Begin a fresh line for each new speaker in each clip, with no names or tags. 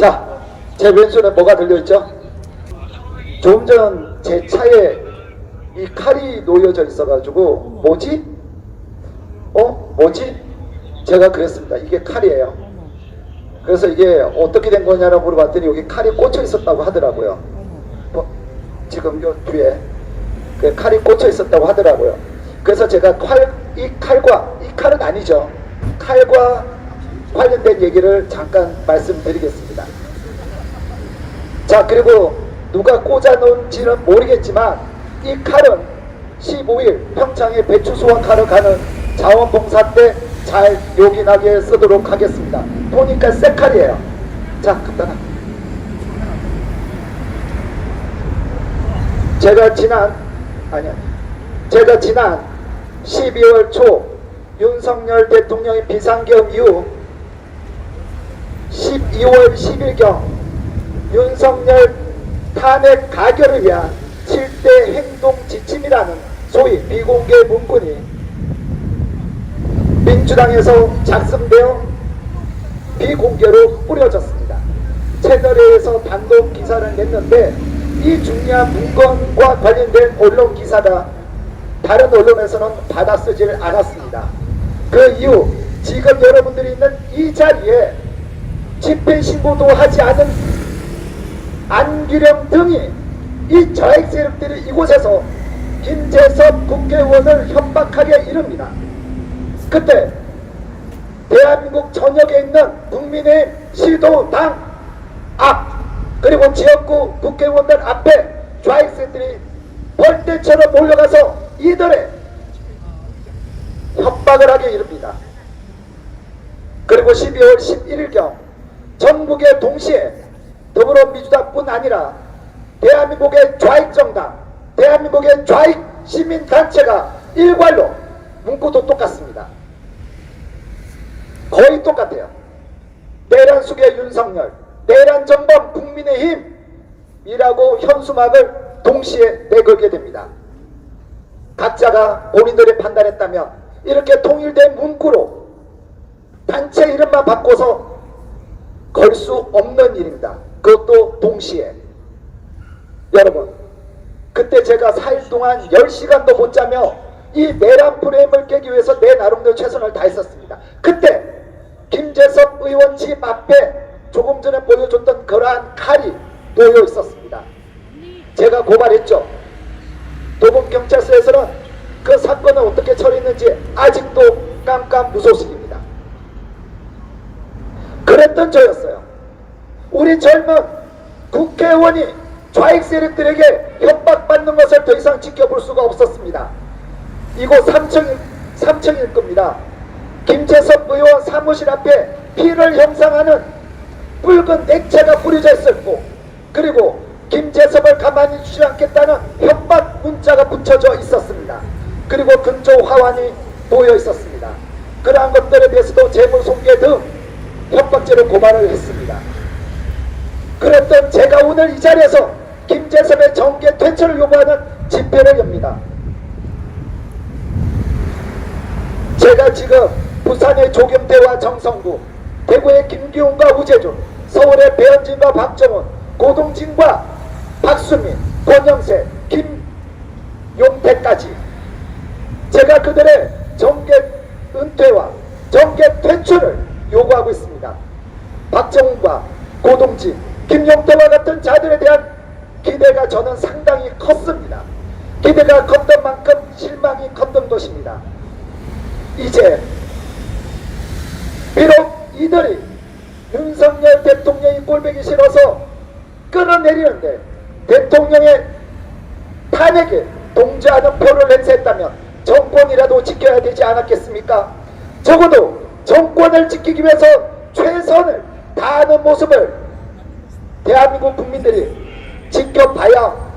자, 제 왼손에 뭐가 들려있죠? 조금 전 제 차에 이 칼이 놓여져 있어가지고 뭐지? 어? 뭐지? 제가 그랬습니다. 이게 칼이에요. 그래서 이게 어떻게 된 거냐라고 물어봤더니 여기 칼이 꽂혀 있었다고 하더라고요. 뭐, 지금 요 뒤에 그 칼이 꽂혀 있었다고 하더라고요. 그래서 제가 칼, 이 칼과 이 칼은 아니죠. 칼과 관련된 얘기를 잠깐 말씀드리겠습니다. 자 그리고 누가 꽂아놓은지는 모르겠지만 이 칼은 15일 평창에 배추 수확하러 가는 자원봉사 때 잘 요긴하게 쓰도록 하겠습니다. 보니까 새 칼이에요. 자 간단하. 제가 지난 아니야 제가 지난 12월 초 윤석열 대통령의 비상계엄 이후 12월 10일경 윤석열 탄핵 가결을 위한 7대 행동 지침이라는 소위 비공개 문건이 민주당에서 작성되어 비공개로 뿌려졌습니다. 채널에서 단독 기사를 냈는데 이 중요한 문건과 관련된 언론 기사가 다른 언론에서는 받아쓰질 않았습니다. 그 이후 지금 여러분들이 있는 이 자리에 집회 신고도 하지 않은 안규령 등이 이 저액 세력들이 이곳에서 김재섭 국회의원을 협박하게 이릅니다. 그때 대한민국 전역에 있는 국민의 시도당 앞 그리고 지역구 국회의원들 앞에 좌익 세들이 벌떼처럼 몰려가서 이들의 협박을 하게 이릅니다. 그리고 12월 11일경 전국에 동시에 더불어민주당뿐 아니라 대한민국의 좌익 정당, 대한민국의 좌익 시민단체가 일괄로 문구도 똑같습니다. 거의 똑같아요. 내란 속의 윤석열, 내란 정범 국민의힘이라고 현수막을 동시에 내걸게 됩니다. 각자가 본인들이 판단했다면 이렇게 통일된 문구로 단체 이름만 바꿔서 걸 수 없는 일입니다. 그것도 동시에. 여러분, 그때 제가 4일 동안 10시간도 못 자며 이 내란 프레임을 깨기 위해서 내 나름대로 최선을 다했었습니다. 그때 김재섭 의원 집 앞에 조금 전에 보여줬던 그러한 칼이 놓여 있었습니다. 제가 고발했죠. 도봉경찰서에서는 그 사건을 어떻게 처리했는지 아직도 깜깜 무소식입니다. 그랬던 저였어요. 우리 젊은 국회의원이 좌익 세력들에게 협박받는 것을 더 이상 지켜볼 수가 없었습니다. 이곳 3층, 3층일 겁니다. 김재섭 의원 사무실 앞에 피를 형상하는 붉은 액체가 뿌려져 있었고 그리고 김재섭을 가만히 두지 않겠다는 협박 문자가 붙여져 있었습니다. 그리고 근조 화환이 놓여 있었습니다. 그러한 것들에 대해서도 재물 손괴 등 협박죄로 고발을 했습니다. 그랬던 제가 오늘 이 자리에서 김재섭의 정계 퇴출을 요구하는 집회를 엽니다. 제가 지금 부산의 조경태와 정성구, 대구의 김기훈과 우재준, 서울의 배현진과 박정훈, 고동진과 박수민, 권영세, 김용태까지 제가 그들의 정계 은퇴와 정계 퇴출을 요구하고 있습니다. 박정훈과 고동진, 김용태와 같은 자들에 대한 기대가 저는 상당히 컸습니다. 기대가 컸던 만큼 실망이 컸던 것입니다. 이제 비록 이들이 윤석열 대통령이 꼴보기 싫어서 끌어내리는데 대통령의 탄핵에 동조하는 표를 행사했다면 정권이라도 지켜야 되지 않았겠습니까? 적어도 정권을 지키기 위해서 최선을 다하는 모습을 대한민국 국민들이 지켜봐야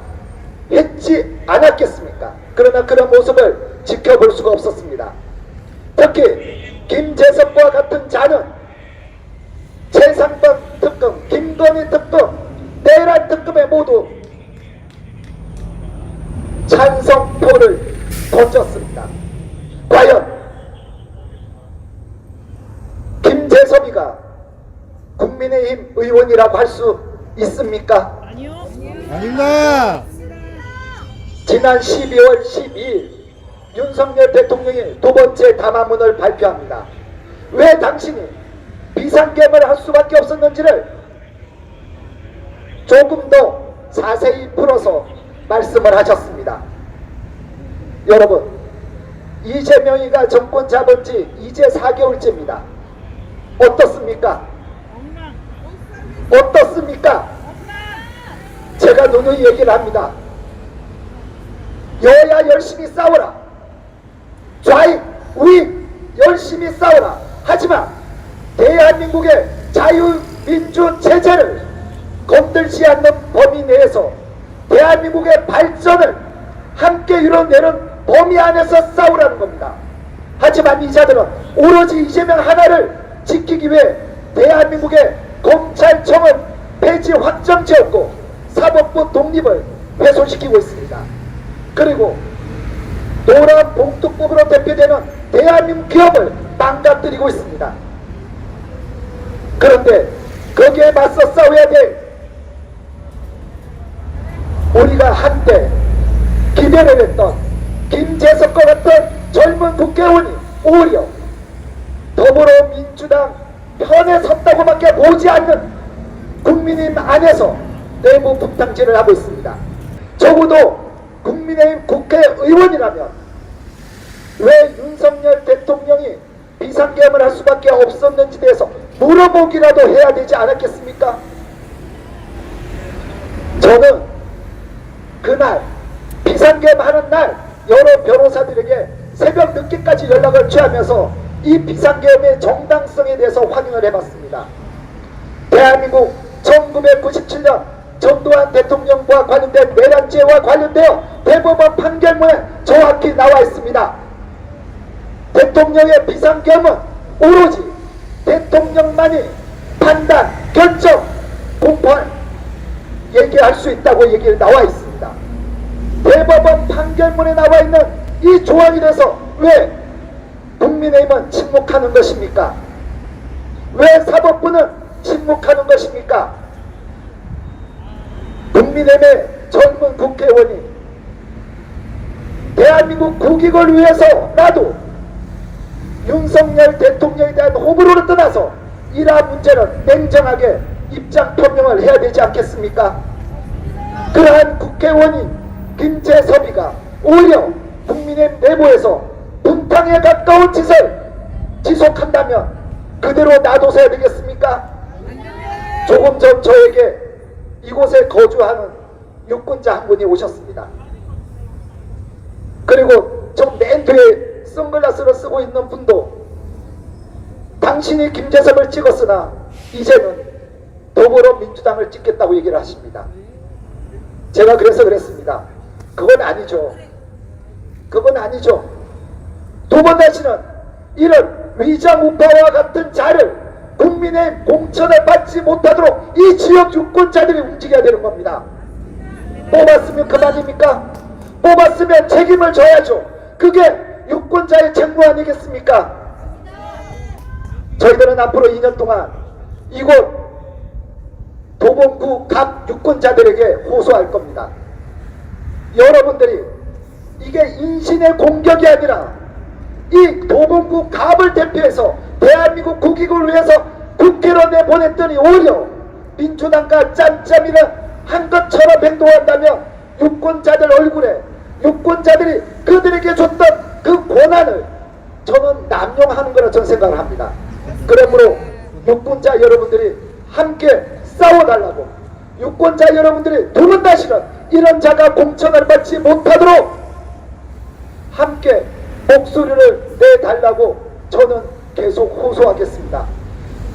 했지 않았겠습니까? 그러나 그런 모습을 지켜볼 수가 없었습니다. 특히 김재섭과 같은 자는 최상병 특검, 김건희 특검, 내란 특검에 모두 찬성표를 던졌습니다. 과연 의원이라고 할 수 있습니까?
아닙니다.
지난 12월 12일 윤석열 대통령이 두 번째 담화문을 발표합니다. 왜 당신이 비상계엄을 할 수밖에 없었는지를 조금 더 자세히 풀어서 말씀을 하셨습니다. 여러분, 이재명이가 정권 잡은 지 이제 4개월째입니다. 어떻습니까? 어떻습니까? 제가 누누이 얘기를 합니다. 여야 열심히 싸워라. 좌익, 우익 열심히 싸워라. 하지만 대한민국의 자유민주 체제를 건들지 않는 범위 내에서 대한민국의 발전을 함께 이뤄내는 범위 안에서 싸우라는 겁니다. 하지만 이 자들은 오로지 이재명 하나를 지키기 위해 대한민국의 검찰청은 폐지 확정체였고 사법부 독립을 훼손시키고 있습니다. 그리고 노란 봉투법으로 대표되는 대한민국 기업을 망가뜨리고 있습니다. 그런데 거기에 맞서 싸워야 될 우리가 한때 기대를 했던 김재석과 같은 젊은 국회의원이 오히려 더불어민주당 편에 섰다고밖에 보지 않는 국민의힘 안에서 내부 분탕질을 하고 있습니다. 적어도 국민의힘 국회의원이라면 왜 윤석열 대통령이 비상계엄을 할 수밖에 없었는지 대해서 물어보기라도 해야 되지 않았겠습니까? 저는 그날 비상계엄 하는 날 여러 변호사들에게 새벽 늦게까지 연락을 취하면서 이 비상계엄의 정당성에 대해서 확인을 해봤습니다. 대한민국 1997년 전두환 대통령과 관련된 내란죄와 관련되어 대법원 판결문에 정확히 나와 있습니다. 대통령의 비상계엄은 오로지 대통령만이 판단, 결정, 공판 얘기할 수 있다고 얘기 나와 있습니다. 대법원 판결문에 나와 있는 이 조항이 돼서 왜 국민의힘은 침묵하는 것입니까? 왜 사법부는 침묵하는 것입니까? 국민의힘의 젊은 국회의원이 대한민국 국익을 위해서라도 윤석열 대통령에 대한 호불호를 떠나서 이러한 문제는 냉정하게 입장 표명을 해야 되지 않겠습니까? 그러한 국회의원인 김재섭이가 오히려 국민의 내부에서 분탕에 가까운 짓을 지속한다면 그대로 놔둬서야 되겠습니까? 조금 전 저에게 이곳에 거주하는 유권자 한 분이 오셨습니다. 그리고 저맨 뒤에 선글라스를 쓰고 있는 분도 당신이 김재섭을 찍었으나 이제는 더불어민주당을 찍겠다고 얘기를 하십니다. 제가 그래서 그랬습니다. 그건 아니죠. 그건 아니죠. 두번 다시는 이런 위장 우파와 같은 자를 국민의 공천을 받지 못하도록 이 지역 유권자들이 움직여야 되는 겁니다. 뽑았으면 그만입니까? 뽑았으면 책임을 져야죠. 그게 유권자의 책무 아니겠습니까? 저희들은 앞으로 2년 동안 이곳 도봉구 각 유권자들에게 호소할 겁니다. 여러분들이 이게 인신의 공격이 아니라 이 도봉구 갑을 대표해서 대한민국 국익을 위해서 국회로 내보냈더니 오히려 민주당과 짬짬이를 한 것처럼 행동한다면 유권자들 얼굴에 유권자들이 그들에게 줬던 그 권한을 저는 남용하는 거라 저는 생각을 합니다. 그러므로 유권자 여러분들이 함께 싸워달라고 유권자 여러분들이 두 번 다시는 이런 자가 공천을 받지 못하도록 함께 목소리를 내달라고 저는 계속 호소하겠습니다.